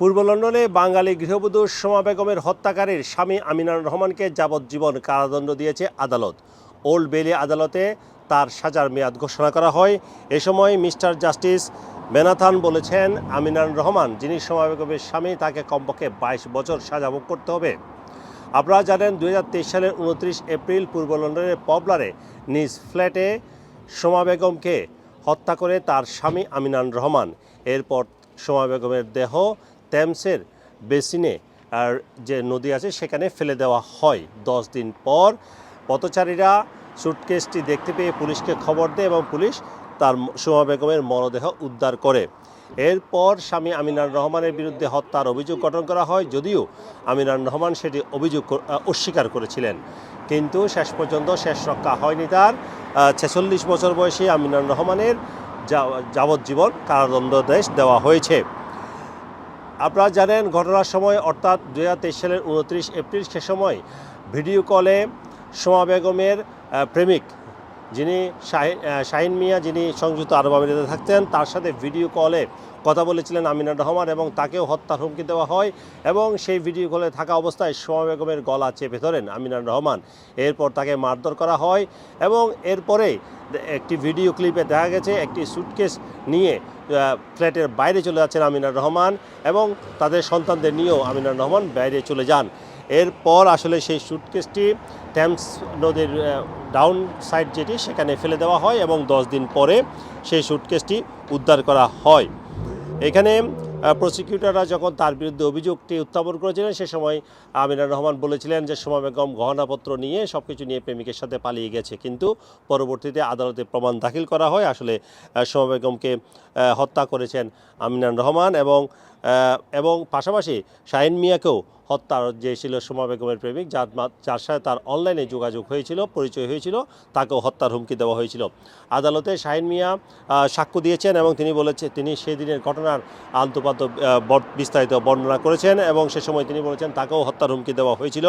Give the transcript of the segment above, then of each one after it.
পূর্ব লন্ডনে বাঙালি গৃহবধূ সোমা বেগমের হত্যাকারীর স্বামী আমিনার রহমানকে যাবজ্জীবন কারাদণ্ড দিয়েছে আদালত। ওল্ড বেলি আদালতে তার সাজার মেয়াদ ঘোষণা করা হয়। এ সময় মিস্টার জাস্টিস মেনাথান বলেছেন, আমিনার রহমান, যিনি সোমা বেগমের স্বামী, তাকে কমপক্ষে বাইশ বছর সাজা ভোগ করতে হবে। আপনারা জানেন, দুই হাজার তেইশ সালের উনত্রিশ এপ্রিল পূর্ব লন্ডনের পবলারে নিজ ফ্ল্যাটে সোমা বেগমকে হত্যা করে তার স্বামী আমিনান রহমান। এরপর সোমা বেগমের দেহ টেমসের বেসিনে আর যে নদী আছে সেখানে ফেলে দেওয়া হয়। দশ দিন পর পথচারীরা সুটকেসটি দেখতে পেয়ে পুলিশকে খবর দেয় এবং পুলিশ তার সোমা বেগমের মরদেহ উদ্ধার করে। এরপর স্বামী আমিনার রহমানের বিরুদ্ধে হত্যার অভিযোগ গঠন করা হয়, যদিও আমিনার রহমান সেটি অভিযোগ অস্বীকার করেছিলেন। কিন্তু শেষ পর্যন্ত শেষ রক্ষা হয়নি তার। ছেচল্লিশ বছর বয়সী আমিনার রহমানের যাবজ্জীবন কারাদণ্ডাদেশ দেওয়া হয়েছে। আপনারা জানেন ঘটনার সময়, অর্থাৎ দুহাজার তেইশ সালের উনত্রিশ এপ্রিল সে সময় ভিডিও কলে সোমা বেগমের প্রেমিক যিনি শাহিন মিয়া, যিনি সংযুক্ত আরব আমিরাতে থাকতেন, তার সাথে ভিডিও কলে কথা বলেছিলেন আমিনার রহমান এবং তাকেও হত্যার হুমকি দেওয়া হয় এবং সেই ভিডিও কলে থাকা অবস্থায় সোমা বেগমের গলা চেপে ধরেন আমিনার রহমান। এরপর তাকে মারধর করা হয় এবং এরপরে একটি ভিডিও ক্লিপে দেখা গেছে, একটি সুটকেস নিয়ে ফ্ল্যাটের বাইরে চলে যাচ্ছেন আমিনার রহমান এবং তাদের সন্তানদের নিয়েও আমিনার রহমান বাইরে চলে যান। এরপর আসলে সেই সুটকেসটি ট্যামস নদীর ডাউন সাইড যেটি, সেখানে ফেলে দেওয়া হয় এবং দশ দিন পরে সেই সুটকেসটি উদ্ধার করা হয়। এখানে প্রসিকিউটররা যখন তার বিরুদ্ধে অভিযোগটি উত্থাপন করেছিলেন, সে সময় আমিনার রহমান বলেছিলেন যে সোমা বেগম গহনাপত্র নিয়ে সব কিছু নিয়ে প্রেমিকের সাথে পালিয়ে গেছে। কিন্তু পরবর্তীতে আদালতে প্রমাণ দাখিল করা হয়। আসলে সোমা বেগমকে হত্যা করেছেন আমিনার রহমান এবং এবং পাশাপাশি শাহিন মিয়াকেও হত্যার যে ছিল সোমা বেগমের প্রেমিক, যার যার সাথে তার অনলাইনে যোগাযোগ হয়েছিল, পরিচয় হয়েছিল, তাকেও হত্যার হুমকি দেওয়া হয়েছিল। আদালতে শাহিন মিয়া সাক্ষ্য দিয়েছেন এবং তিনি বলেছে তিনি সেই দিনের ঘটনার বর- বিস্তারিত বর্ণনা করেছেন এবং সে সময় তিনি বলেছেন তাকেও হত্যার হুমকি দেওয়া হয়েছিল।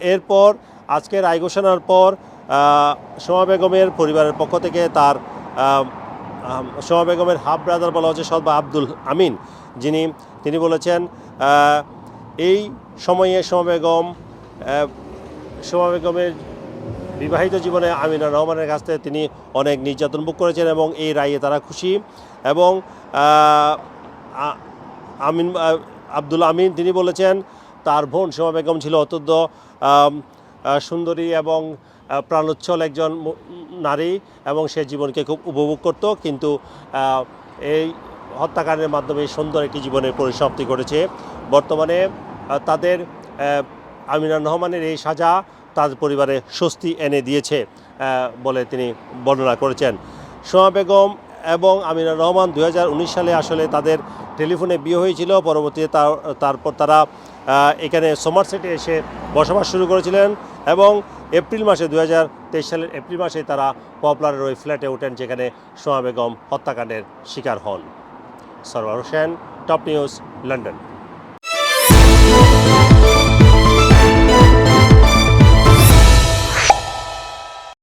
এরপর আজকে রায় ঘোষণার পর সোমা বেগমের পরিবারের পক্ষ থেকে তার সোমা বেগমের হাফ ব্রাদার বলা হচ্ছে সদ বা আব্দুল আমিন। যিনি, তিনি বলেছেন এই সময়ে সোমা বেগম সোমা বেগমের বিবাহিত জীবনে আমিনা রহমানের কাছ থেকে তিনি অনেক নির্যাতন ভোগ করেছেন এবং এই রায়ে তারা খুশি। এবং আমিন আব্দুল আমিন, তিনি বলেছেন, তার বোন সোমা বেগম ছিল অত্যন্ত সুন্দরী এবং প্রাণোচ্ছল একজন নারী এবং সে জীবনকে খুব উপভোগ করত কিন্তু এই হত্যাকাণ্ডের মাধ্যমে সুন্দর একটি জীবনের পরিসমাপ্তি ঘটেছে। বর্তমানে তাদের আহ, আমিনার রহমানের এই সাজা তার পরিবারে স্বস্তি এনে দিয়েছে বলে তিনি বর্ণনা করেছেন। সোমা বেগম এবং আমিনার রহমান দু হাজার উনিশ সালে আসলে তাদের টেলিফোনে বিয়ে হয়েছিল পরবর্তীতে তার তারপর তারা এখানে সোমার সোমারসেটে এসে বসবাস শুরু করেছিলেন এবং এপ্রিল মাসে দু হাজার তেইশ সালের এপ্রিল মাসে তারা পপুলারের ওই ফ্ল্যাটে ওঠেন যেখানে সোমা বেগম হত্যাকাণ্ডের শিকার হন। Sarwar Hossain, top news, London.